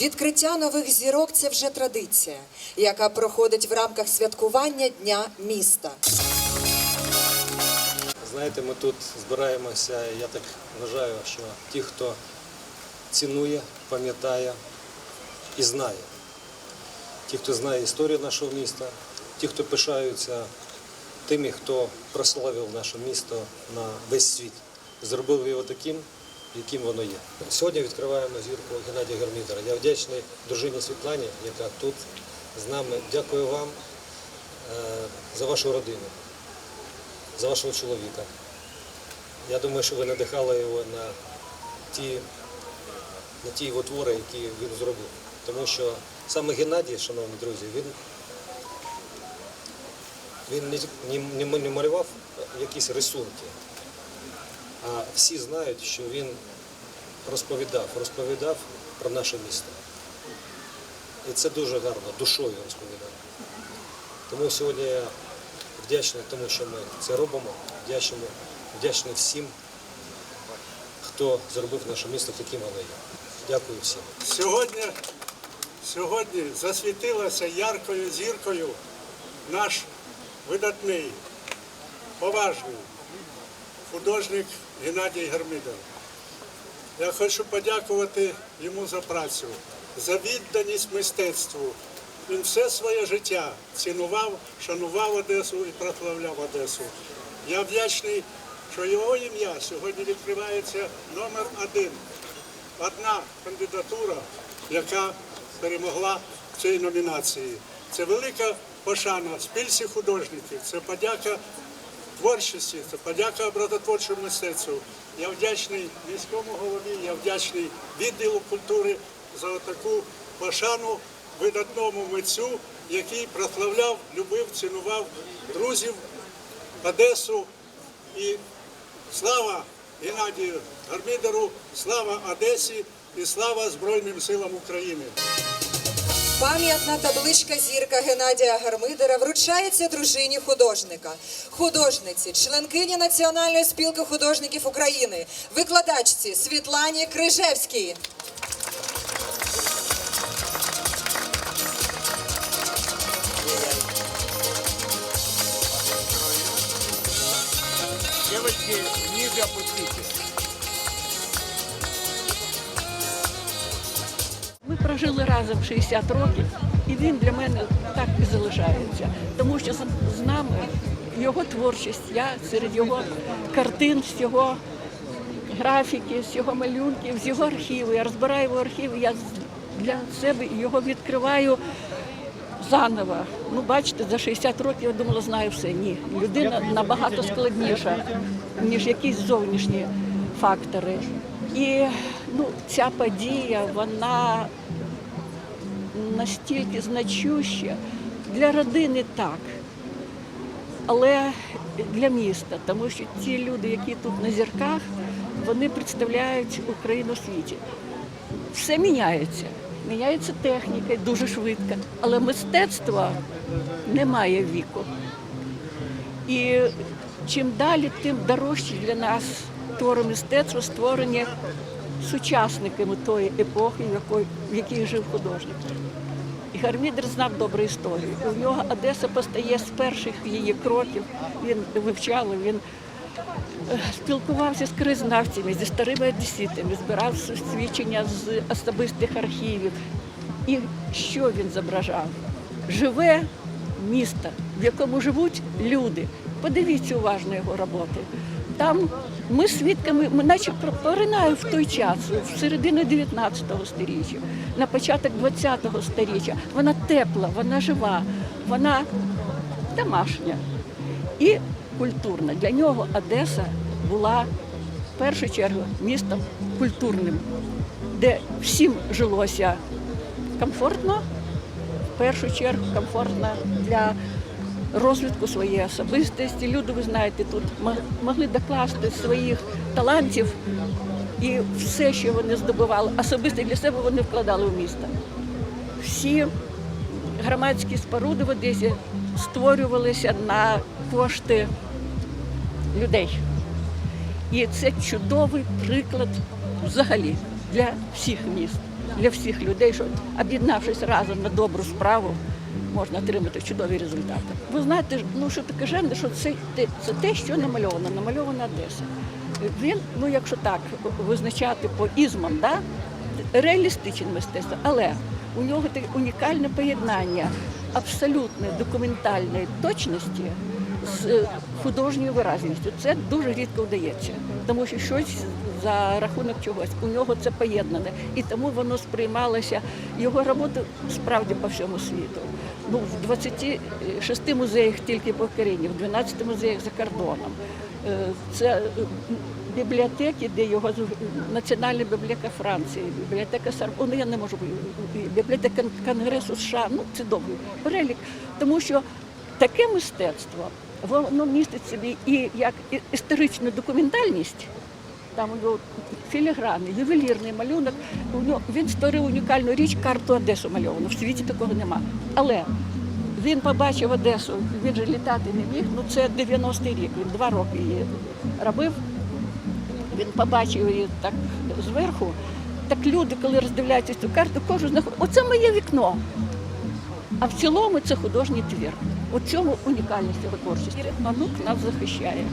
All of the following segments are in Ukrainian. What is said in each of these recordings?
Відкриття нових зірок це вже традиція, яка проходить в рамках святкування Дня міста. Знаєте, ми тут збираємося, я так вважаю, що ті, хто цінує, пам'ятає і знає. Ті, хто знає історію нашого міста, ті, хто пишаються тими, хто прославив наше місто на весь світ, зробив його таким, яким воно є. Сьогодні відкриваємо зірку Геннадія Гермідера. Я вдячний дружині Світлані, яка тут з нами. Дякую вам е, за вашу родину за вашого чоловіка. Я думаю, що ви надихали його на ті, на ті його твори, які він зробив. Тому що саме Геннадій, шановні друзі, він, він не, не, не- не малював якісь рисунки, а всі знають, що він розповідав, розповідав про наше місто. І це дуже гарно, душою розповідав. Тому сьогодні я вдячний тому, що ми це робимо, вдячний, вдячний всім, хто зробив наше місто таким воно є. Дякую всім. Сьогодні, сьогодні засвітилася яркою зіркою наш видатний, поважний художник Геннадій Гермидер. Я хочу подякувати йому за працю, за відданість мистецтву. Він все своє життя цінував, шанував Одесу і прославляв Одесу. Я вдячний, що його ім'я сьогодні відкривається номер один одна кандидатура, яка перемогла в цій номінації. Це велика пошана спільці художників, це подяка творчості, це подяка образотворчому мистецтву. Я вдячний міському голові, я вдячний відділу культури за таку пошану видатному митцю, який прославляв, любив, цінував друзів, Одесу і Слава Геннадію Гармідеру, слава Одесі і слава Збройним силам України. Пам'ятна табличка зірка Геннадія Гармидера вручається дружині художника, художниці, членкині Національної спілки художників України, викладачці Світлані Крижевській. Девочки, ниже опустите. Прожили разом 60 років, і він для мене так і залишається. Тому що з, нами його творчість, я серед його картин, з його графіки, з його малюнків, з його архіву. Я розбираю його архів, я для себе його відкриваю заново. Ну, бачите, за 60 років я думала, знаю все. Ні, людина набагато складніша, ніж якісь зовнішні фактори. І ну, ця подія, вона настільки значуща для родини так, але для міста, тому що ті люди, які тут на зірках, вони представляють Україну в світі. Все міняється. Міняється техніка дуже швидко, але мистецтво не має віку. І чим далі, тим дорожче для нас твори мистецтва створені сучасниками тої епохи, в якій жив художник. І Гармідер знав добру історію. У нього Одеса постає з перших її кроків. Він вивчав, він е, спілкувався з краєзнавцями, зі старими одеситами, збирав свідчення з особистих архівів. І що він зображав? Живе місто, в якому живуть люди. Подивіться уважно його роботи. Там ми свідками, ми наче поринаємо в той час, в середину 19 століття, на початок 20-го століття. Вона тепла, вона жива, вона домашня і культурна. Для нього Одеса була в першу чергу містом культурним, де всім жилося комфортно, в першу чергу комфортно для розвитку своєї особистості. Люди, ви знаєте, тут могли докласти своїх талантів і все, що вони здобували, особисто для себе вони вкладали в місто. Всі громадські споруди в Одесі створювалися на кошти людей. І це чудовий приклад взагалі для всіх міст. для всіх людей, що об'єднавшись разом на добру справу, можна отримати чудові результати. Ви знаєте, ну що таке жене, що це, це те, що намальовано, намальована Одеса. Він, ну якщо так визначати по ізмам, да, реалістичне мистецтво, але у нього таке унікальне поєднання абсолютної документальної точності з художньою виразністю. Це дуже рідко вдається, тому що щось за рахунок чогось у нього це поєднане, і тому воно сприймалося. Його роботи справді по всьому світу. Ну, в 26 музеях тільки по Україні, в 12 музеях за кордоном. Е, Це е, бібліотеки, де його Національна бібліотека Франції, бібліотека Сарбону, ну я не можу бібліотека Конгресу США. Ну це довгий перелік, тому що таке мистецтво воно містить собі і як історичну документальність. Там у нього філігранний, ювелірний малюнок. Він створив унікальну річ карту Одесу мальовану. В світі такого нема. Але він побачив Одесу, він же літати не міг. Ну це 90-й рік. Він два роки її робив. Він побачив її так зверху. Так люди, коли роздивляються цю карту, кожен знаходить, оце моє вікно. А в цілому це художній твір. У цьому унікальність його творчості. Онук нас захищає.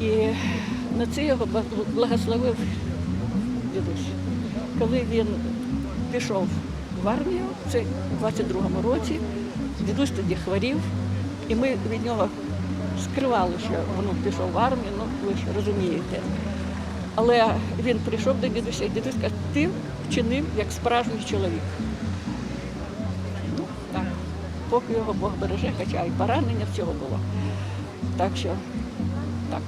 І на це його благословив дідусь. Коли він пішов в армію, це у 22-му році, дідусь тоді хворів, і ми від нього скривали, що внук пішов в армію, ну ви ж розумієте. Але він прийшов до дідуся, і дідусь каже, ти вчинив як справжній чоловік. Поки його Бог береже, хоча і поранення всього було. Так що так.